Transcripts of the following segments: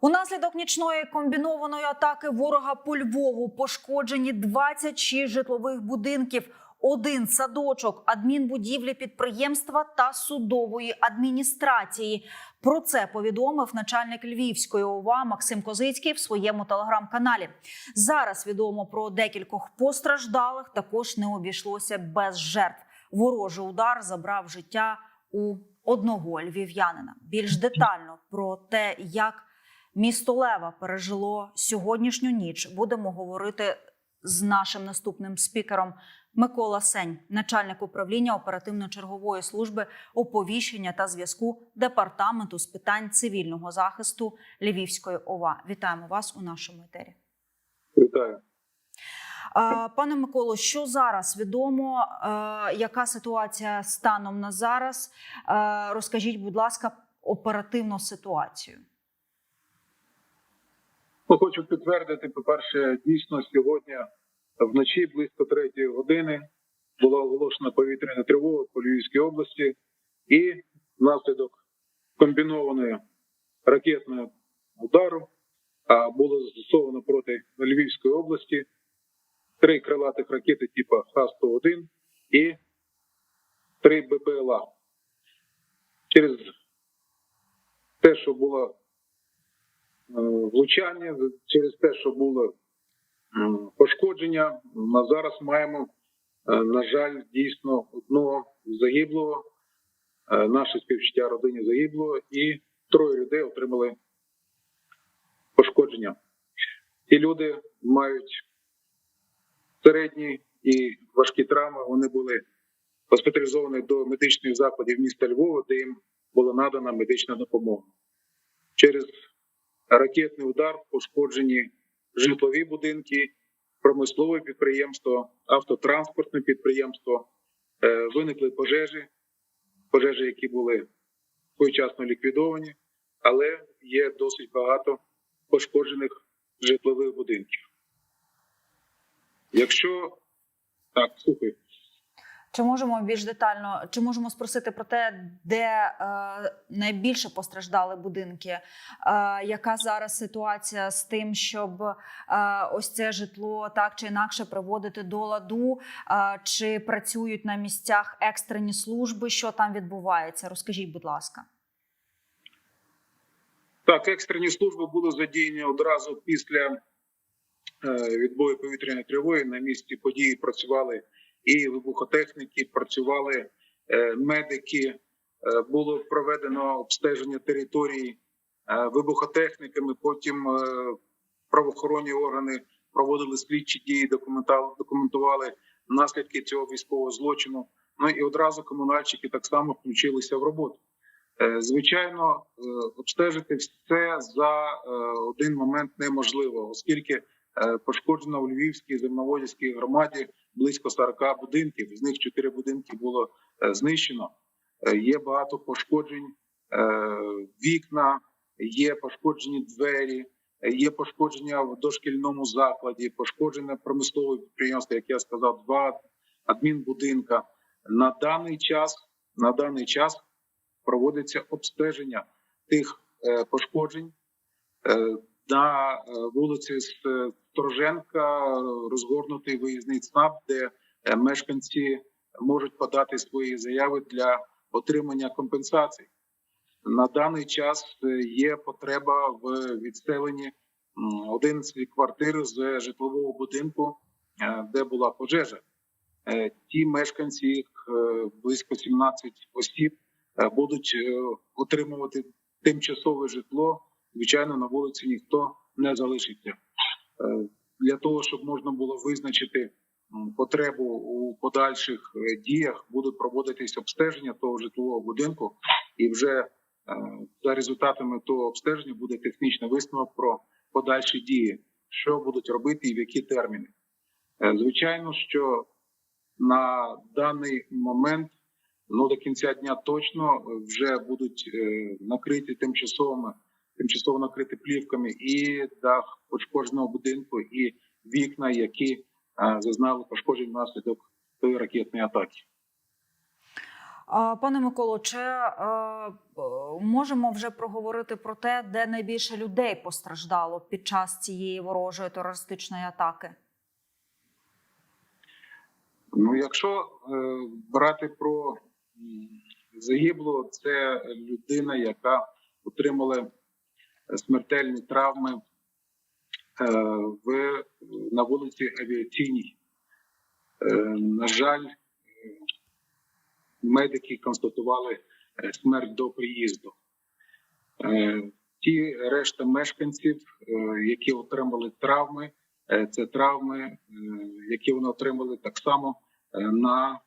Унаслідок нічної комбінованої атаки ворога по Львову пошкоджені 26 житлових будинків, один садочок, адмінбудівлі підприємства та судової адміністрації. Про це повідомив начальник Львівської ОВА Максим Козицький в своєму телеграм-каналі. Зараз відомо про декількох постраждалих. Також не обійшлося без жертв. Ворожий удар забрав життя у одного львів'янина. Більш детально про те, як місто Лева пережило сьогоднішню ніч, будемо говорити з нашим наступним спікером Микола Сень, начальник управління оперативно-чергової служби оповіщення та зв'язку департаменту з питань цивільного захисту Львівської ОВА. Вітаємо вас у нашому етері. Вітаю. Пане Миколо, що зараз відомо? Яка ситуація станом на зараз? Розкажіть, будь ласка, оперативну ситуацію. Ну, хочу підтвердити, по-перше, дійсно сьогодні вночі близько третьої години була оголошена повітряна тривога по Львівській області, і внаслідок комбінованої ракетного удару було застосовано проти Львівської області три крилатих ракети типу Х-101 і три БПЛА. Через те, що було влучання, через те, що було пошкодження. На зараз маємо, е, на жаль, дійсно одного загиблого, е, наше співчуття родині загиблого, і троє людей отримали пошкодження. Ці люди мають середні і важкі травми. Вони були госпіталізовані до медичних закладів міста Львова, де їм була надана медична допомога. Через ракетний удар пошкоджені житлові будинки, промислове підприємство, автотранспортне підприємство. Е, Виникли пожежі, пожежі, які були своєчасно ліквідовані, але є досить багато пошкоджених житлових будинків. Якщо так, слухай. Чи можемо більш детально, чи можемо спросити про те, де е, найбільше постраждали будинки? Е, яка зараз ситуація з тим, щоб е, ось це житло так чи інакше приводити до ладу? Е, чи працюють на місцях екстрені служби? Що там відбувається? Розкажіть, будь ласка. Так, екстрені служби були задіяні одразу після е, відбою повітряної тривоги. На місці події працювали і вибухотехніки, працювали е, медики. Е, було проведено обстеження території е, вибухотехніками. Потім правоохоронні органи проводили слідчі дії, документували наслідки цього військового злочину. Ну і одразу комунальщики так само включилися в роботу. Звичайно, обстежити все за один момент неможливо, оскільки пошкоджено у Львівській земноводівській громаді близько 40 будинків. З них 4 будинки було е, знищено. Е, Є багато пошкоджень е, вікна, є пошкоджені двері, е, є пошкодження в дошкільному закладі, пошкоджене промислове підприємство, як я сказав, два адмінбудинка. На даний час на даний час проводиться обстеження тих е, пошкоджень Е, на е, вулиці С- Стороженка розгорнутий виїзний ЦНАП, де е, мешканці можуть подати свої заяви для отримання компенсацій. На даний час е, є потреба в відселенні м, 11 квартир з житлового будинку, де була пожежа. Ті мешканці, близько 17 осіб, будуть отримувати тимчасове житло. Звичайно, на вулиці ніхто не залишиться. Е, Для того, щоб можна було визначити потребу у подальших е, діях, будуть проводитись обстеження того житлового будинку, і вже е, за результатами того обстеження буде технічний висновок про подальші дії, що будуть робити і в які терміни. Звичайно, що на даний момент, ну до кінця дня точно вже будуть накриті тимчасовими, тимчасово накриті плівками і дах пошкодженого будинку, і вікна, які е, зазнали пошкоджень внаслідок тої ракетної атаки. Пане Миколо, чи е, можемо вже проговорити про те, де найбільше людей постраждало під час цієї ворожої терористичної атаки? Ну, якщо е, брати про м, загиблого, це людина, яка отримала смертельні травми е, в, на вулиці Авіаційній. Е, на жаль, е, медики констатували смерть до приїзду. Ті решта мешканців, які отримали травми, це травми, які вони отримали так само на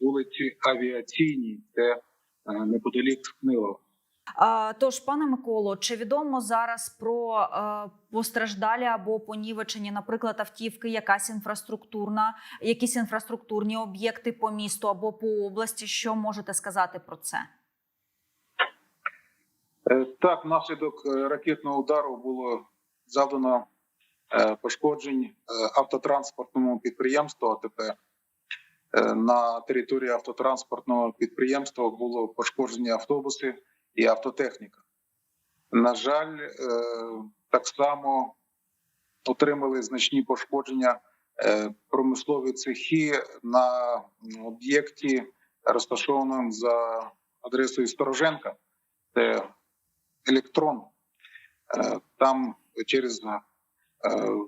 вулиці Авіаційній, це неподалік Книлова. Тож, пане Миколо, чи відомо зараз про е, постраждалі або понівечені, наприклад, автівки, якась інфраструктурна, якісь інфраструктурні об'єкти по місту або по області? Що можете сказати про це? Е, Так, внаслідок е, ракетного удару було завдано пошкоджень автотранспортному підприємству АТП. На території автотранспортного підприємства було пошкоджені автобуси і автотехніка. На жаль, е, так само отримали значні пошкодження е, промислові цехи на об'єкті, розташованому за адресою Стороженка. Це електрон. Е, Там через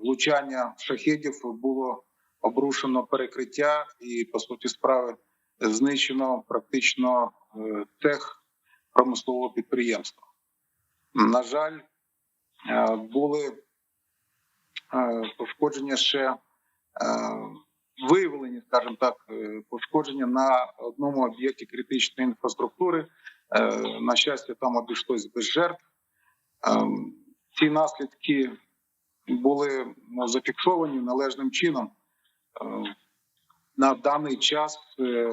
влучання шахедів було обрушено перекриття, і по суті справи знищено практично цех промислового підприємства. На жаль, е, були е, пошкодження ще е, виявлені, скажімо так, пошкодження на одному об'єкті критичної інфраструктури. На щастя, там обійшлось без жертв. Ці наслідки були ну, зафіксовані належним чином. На даний час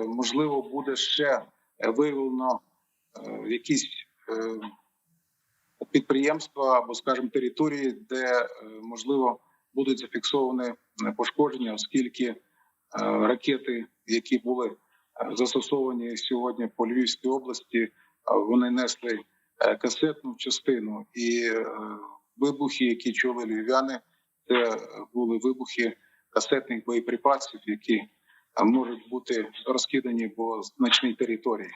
можливо буде ще виявлено якісь е, підприємства або, скажімо, території, де е, можливо будуть зафіксовані пошкодження, оскільки е, ракети, які були застосовані сьогодні по Львівській області, вони несли касетну частину і вибухи, які чули львів'яни, це були вибухи касетних боєприпасів, які можуть бути розкидані по значній території.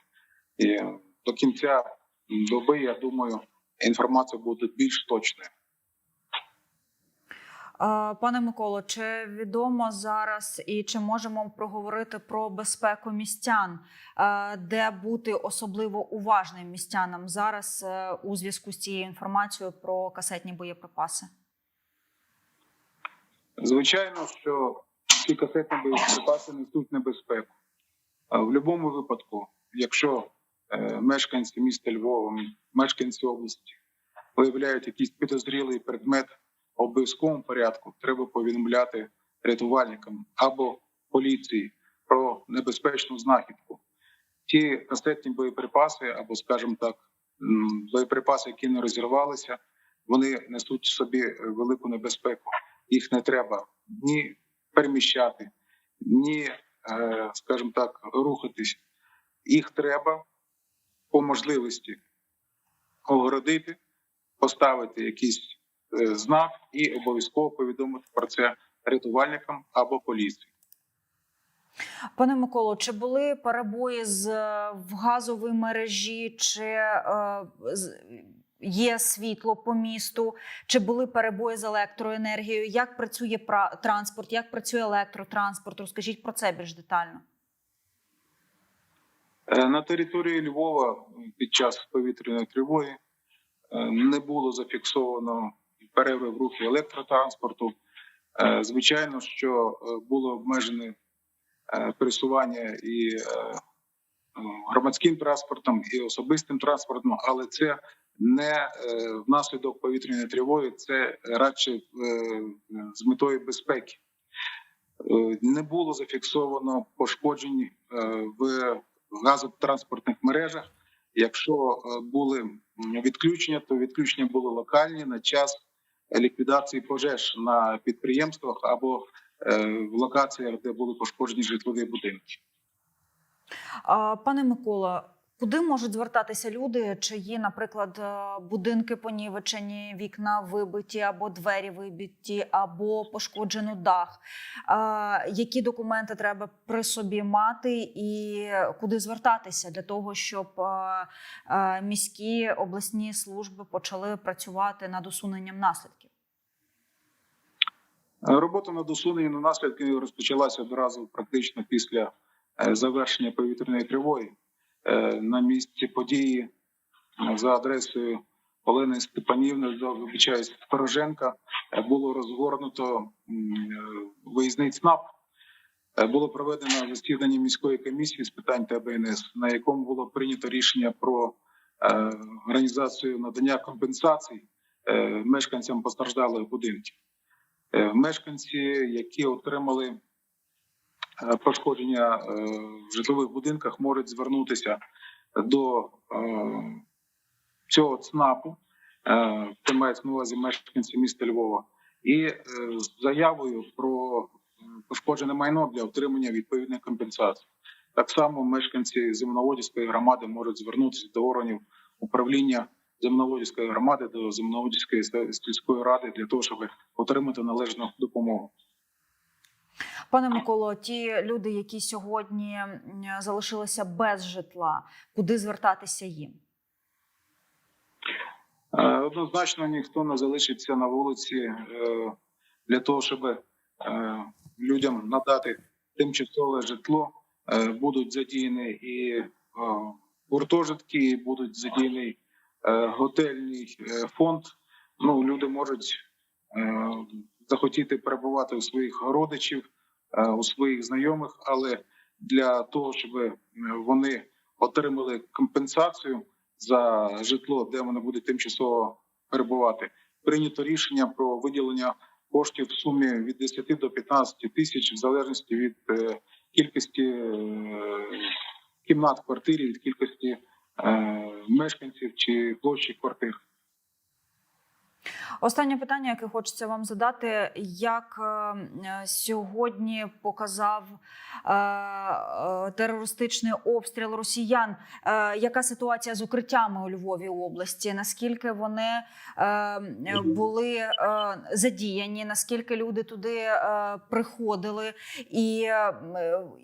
І до кінця доби, я думаю, інформація буде більш точною. Пане Миколо, чи відомо зараз і чи можемо проговорити про безпеку містян, де бути особливо уважним містянам зараз е, у зв'язку з цією інформацією про касетні боєприпаси? Звичайно, що ці касетні боєприпаси несуть небезпеку. В будь-якому випадку, якщо мешканці міста Львова, мешканці області виявляють якийсь підозрілий предмет в обов'язковому порядку, треба повідомляти рятувальникам або поліції про небезпечну знахідку. Ті касетні боєприпаси, або, скажімо так, боєприпаси, які не розірвалися, вони несуть собі е, велику небезпеку. Їх не треба ні переміщати, ні, е, скажімо так, рухатись. Їх треба по можливості огородити, поставити якийсь е, знак і обов'язково повідомити про це рятувальникам або поліції. Пане Миколо, чи були перебої з е, в газовій мережі, чи е, є світло по місту, чи були перебої з електроенергією? Як працює пра- транспорт, як працює електротранспорт? Розкажіть про це більш детально. Е, На території Львова під час повітряної тривоги е, не було зафіксовано перерви в рухі електротранспорту. Е, Звичайно, що було обмежене пересування і громадським транспортом, і особистим транспортом, але це не внаслідок повітряної тривоги, це радше з метою безпеки. Не було зафіксовано пошкоджень е, в газотранспортних мережах. Якщо е, були відключення, то відключення були локальні на час ліквідації пожеж на підприємствах або е, в локаціях, де були пошкоджені житлові будинки. Пане Микола, куди можуть звертатися люди, чиї, наприклад, е, будинки понівечені, вікна вибиті, або двері вибиті, або пошкоджено дах? Які документи треба при собі мати, і куди звертатися для того, щоб е, е, міські обласні служби почали працювати над усуненням наслідків? Е, Робота над усуненням наслідків розпочалася одразу практично після е, завершення повітряної тривоги. Е, На місці події е, за адресою Олени Степанівни, вибачаюсь, Стороженка, е, було розгорнуто виїзний ЦНАП. Було проведено засідання міської комісії з питань ТБНС, на якому було прийнято рішення про організацію надання компенсацій мешканцям постраждалих будинків. Мешканці, які отримали пошкодження е, в житлових будинках, можуть звернутися до е, цього ЦНАПу, е, це мається на увазі мешканці міста Львова, і е, з заявою про е, пошкоджене майно для отримання відповідної компенсації. Так само мешканці земноводівської громади можуть звернутися до органів управління земноводівської громади, до земноводівської сільської ради для того, щоб отримати належну допомогу. Пане Миколо, ті люди, які сьогодні залишилися без житла, куди звертатися їм? Е, Однозначно ніхто не залишиться на вулиці е, для того, щоб е, людям надати тимчасове житло. Будуть задіяні і гуртожитки, і будуть задіяний готельний фонд. Ну, люди можуть захотіти перебувати у своїх родичів, е, у своїх знайомих, але для того, щоб е, вони отримали компенсацію за житло, де вони будуть тимчасово перебувати. Прийнято рішення про виділення коштів в сумі від 10 до 15 тисяч, в залежності від е, кількості кімнат квартирі, від кількості мешканців чи площі квартир. Останнє питання, яке хочеться вам задати: як е, сьогодні показав е, е, терористичний обстріл росіян? Е, яка ситуація з укриттями у Львові області? Наскільки вони е, були е, задіяні? Наскільки люди туди е, приходили, і е,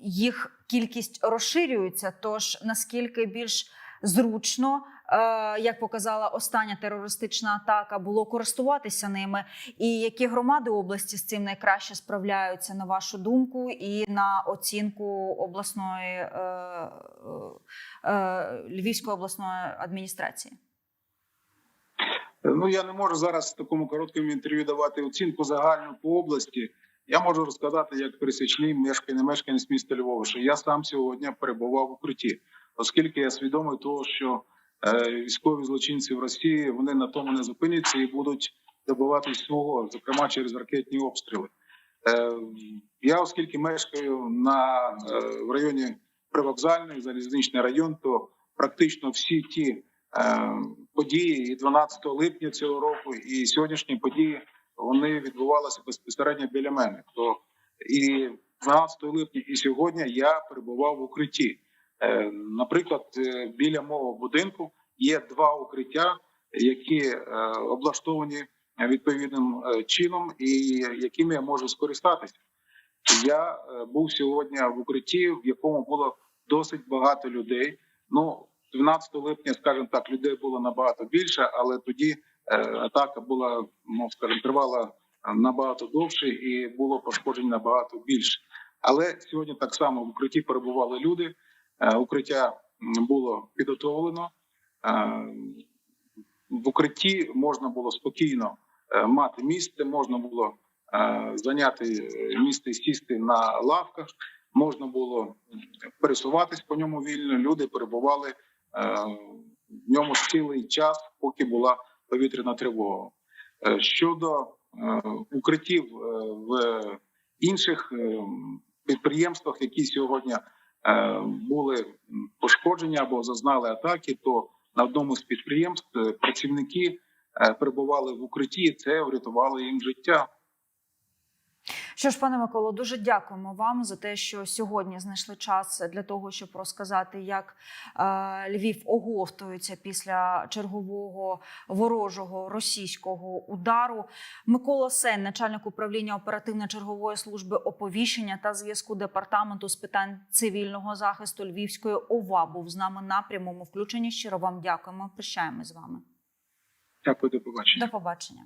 їх кількість розширюється? Тож наскільки більш зручно, е, як показала остання терористична атака, було користуватися ними. І які громади області з цим найкраще справляються, на вашу думку, і на оцінку обласної е, е, е, Львівської обласної адміністрації? Ну я не можу зараз в такому короткому інтерв'ю давати оцінку загальну по області. Я можу розказати як пересічний мешканець мешканець міста Львова, що я сам сьогодні перебував в укритті, оскільки я свідомий того, що е, військові злочинці в Росії вони на тому не зупиняться і будуть добиватись свого, зокрема через ракетні обстріли. Е, я, оскільки мешкаю на е, в районі Привокзальний, залізничний район, то практично всі ті е, події і 12 липня цього року, і сьогоднішні події вони відбувалися безпосередньо біля мене. То і 12 липня, і сьогодні я перебував в укритті. Е, Наприклад, е, біля мого будинку є два укриття, які е, облаштовані відповідним чином, і якими я можу скористатися. Я був сьогодні в укритті, в якому було досить багато людей. Ну, 12 липня, скажімо так, людей було набагато більше, але тоді атака була, ну скажімо, тривала набагато довше і було пошкоджень набагато більше. Але сьогодні так само в укритті перебували люди. Е, укриття було підготовлено. Е, в укритті можна було спокійно е, мати місце, можна було зайняти місце і сісти на лавках, можна було пересуватись по ньому вільно. Люди перебували в ньому цілий час, поки була повітряна тривога. Щодо укриттів в інших е, підприємствах, які сьогодні були пошкоджені або зазнали атаки, то на одному з підприємств е, працівники е, перебували в укритті, це врятувало їм життя. Що ж, пане Миколо, дуже дякуємо вам за те, що сьогодні знайшли час для того, щоб розказати, як е, Львів оговтується після чергового ворожого російського удару. Микола Сен, начальник управління оперативно-чергової служби оповіщення та зв'язку департаменту з питань цивільного захисту Львівської ОВА, був з нами на прямому включенні. Щиро вам дякуємо. Прощаємось з вами. Дякую, до побачення. До побачення.